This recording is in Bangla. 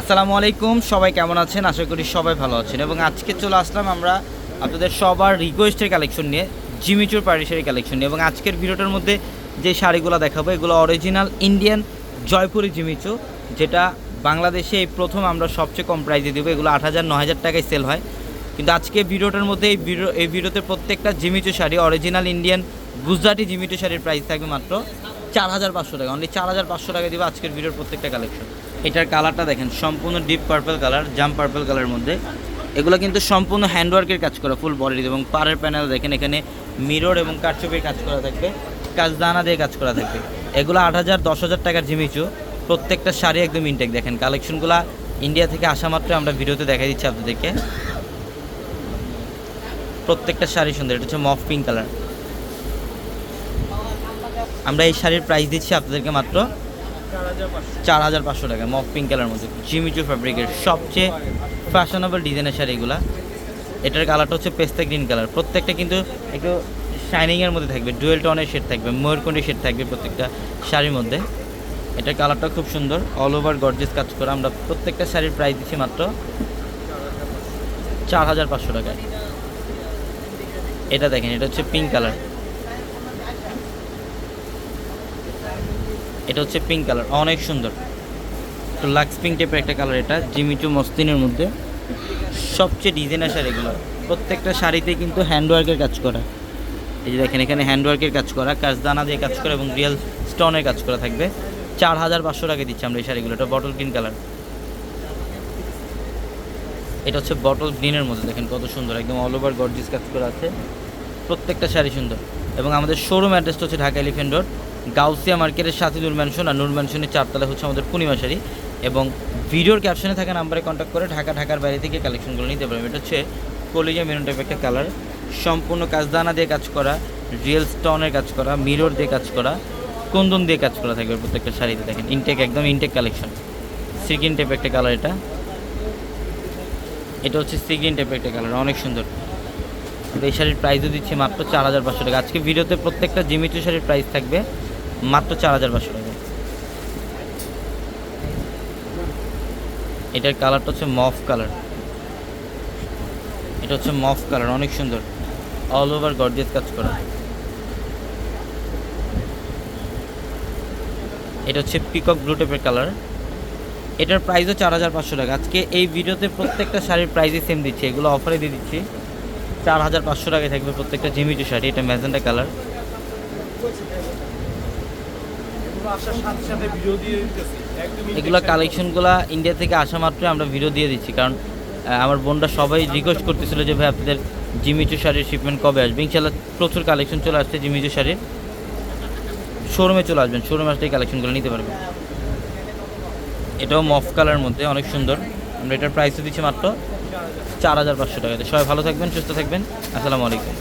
আসসালামু আলাইকুম, সবাই কেমন আছেন? আশা করি সবাই ভালো আছেন। এবং আজকে চলে আসলাম আমরা আপনাদের সবার রিকোয়েস্টের কালেকশন নিয়ে জিমিচুর পারিসারি কালেকশন নিয়ে। এবং আজকের ভিডিওটার মধ্যে যে শাড়িগুলো দেখাবো, এগুলো অরিজিনাল ইন্ডিয়ান জয়পুরি জিমিচু যেটা বাংলাদেশে এই প্রথম আমরা সবচেয়ে কম প্রাইসে দেবো। এগুলো আট হাজার ন হাজার টাকায় সেল হয়। কিন্তু আজকে ভিডিওটার মধ্যে এই ভিডিও, এই ভিডিওতে প্রত্যেকটা Jimmy Choo sari original Indian Gujarati Jimmy Choo শাড়ির প্রাইস থাকবে মাত্র চার হাজার পাঁচশো টাকা। অনলি চার হাজার পাঁচশো টাকা দিবে আজকের ভিডিওর প্রত্যেকটা কালেকশন এটার কালারটা দেখেন, সম্পূর্ণ ডিপ পার্পল কালার জাম পার্পল কালারের মধ্যে। এগুলো কিন্তু সম্পূর্ণ হ্যান্ডওয়ার্কের কাজ করা ফুল বডি এবং পাড়ের প্যানেল দেখেন, এখানে মিরর এবং কারচুপির কাজ করা থাকবে, কাজদানা দিয়ে কাজ করা থাকবে। এগুলো আট হাজার, দশ হাজার টাকার জিমিচু, প্রত্যেকটা শাড়ি একদম ইনটেক দেখেন। কালেকশনগুলো ইন্ডিয়া থেকে আসা মাত্র আমরা ভিডিওতে দেখাই দিচ্ছি আপনাদেরকে। প্রত্যেকটা শাড়ি সুন্দর, এটা হচ্ছে মফ পিঙ্ক কালার আমরা এই শাড়ির প্রাইস দিচ্ছি আপনাদেরকে মাত্র চার হাজার পাঁচশো। টাকা মফ পিঙ্ক কালার মধ্যে। জিমিচু ফ্যাব্রিকের সবচেয়ে ফ্যাশনেবল ডিজাইনের শাড়িগুলো এটার কালারটা হচ্ছে পেস্তা গ্রিন কালার প্রত্যেকটা কিন্তু একটু শাইনিংয়ের মধ্যে থাকবে ডুয়েল টনের শেড থাকবে ময়ূরকন্ডি শেড থাকবে প্রত্যেকটা শাড়ির মধ্যে। এটার কালারটা খুব সুন্দর অল ওভার গর্জেস কাজ করা। আমরা প্রত্যেকটা শাড়ির প্রাইস দিচ্ছি মাত্র চার হাজার পাঁচশো টাকায়। এটা দেখেন, এটা হচ্ছে পিঙ্ক কালার এটা হচ্ছে পিঙ্ক কালার অনেক সুন্দর। তো লাক্স পিঙ্ক টাইপের একটা কালার এটা, জিমিচু মস্তিনের মধ্যে। সবচেয়ে ডিজাইনার শাড়িগুলো প্রত্যেকটা শাড়িতে কিন্তু হ্যান্ডওয়ার্কের কাজ করা। এই যে দেখেন, এখানে হ্যান্ডওয়ার্কের কাজ করা, কাজদানা দিয়ে কাজ করা এবং রিয়েল স্টোনের কাজ করা থাকবে। চার হাজার পাঁচশো টাকা দিচ্ছি আমরা এই শাড়িগুলো, এটা বটল গ্রিন কালার এটা হচ্ছে বটল গ্রিনের মধ্যে, দেখেন কত সুন্দর, একদম অল ওভার গর্জিস কাজ করা আছে। প্রত্যেকটা শাড়ি সুন্দর। এবং আমাদের শোরুম অ্যাড্রেসটা হচ্ছে ঢাকা এলিফেন্ট রোড গাউসিয়া মার্কেটের সাথে নূর ম্যানশন আর নূর ম্যানশনের চারতলা হচ্ছে আমাদের পূর্ণিমা শাড়ি এবং ভিডিওর ক্যাপশনে থাকা নাম্বারে কন্ট্যাক্ট করে ঢাকা, ঢাকার বাইরে থেকে কালেকশনগুলো নিতে পারবেন। এটা হচ্ছে কলিজা মেরুন টাইপ একটা কালার সম্পূর্ণ কাজদানা দিয়ে কাজ করা রিয়েল স্টোনের কাজ করা মিরর দিয়ে কাজ করা, কুন্দন দিয়ে কাজ করা থাকবে প্রত্যেকটা শাড়িতে। দেখেন ইনটেক একদম ইনটেক কালেকশন সিকিন টাইপ একটা কালার এটা। এটা হচ্ছে সিগ্রিন টাইপের একটা কালার অনেক সুন্দর। এই শাড়ির প্রাইসও দিচ্ছি মাত্র চার হাজার পাঁচশো টাকা। আজকে ভিডিওতে প্রত্যেকটা জিমিচু শাড়ির প্রাইস থাকবে। মাত্র চার হাজার পাঁচশো টাকা। এটার কালারটা হচ্ছে মফ কালার। এটা হচ্ছে মফ কালার, অনেক সুন্দর। অল ওভার গর্জিয়াস কাজ করা। এটা হচ্ছে পিকক ব্লু টাইপের কালার এটার প্রাইসও চার হাজার পাঁচশো টাকা। আজকে এই ভিডিওতে প্রত্যেকটা শাড়ির প্রাইসই সেম দিচ্ছি। এগুলো অফারে দিয়ে দিচ্ছি। চার হাজার পাঁচশো টাকায় থাকবে প্রত্যেকটা জিমিচু শাড়ি। এটা ম্যাজেন্টা কালার এগুলো কালেকশনগুলো ইন্ডিয়া থেকে আসা মাত্রই আমরা ভিডিও দিয়ে দিচ্ছি কারণ আমার বোনরা সবাই রিকোয়েস্ট করতেছিল যে ভাই আপনাদের জিমিচু শাড়ির শিপমেন্ট কবে আসবে? ইনশাল্লাহ প্রচুর কালেকশন চলে আসছে জিমিচু শাড়ির। শোরুমে চলে আসবেন শোরুমে আসলে এই কালেকশনগুলো নিতে পারবেন। এটাও মফ কালার মধ্যে অনেক সুন্দর। আমরা এটার প্রাইসও দিচ্ছি মাত্র চার হাজার পাঁচশো টাকাতে। সবাই ভালো থাকবেন সুস্থ থাকবেন। আসসালামু আলাইকুম।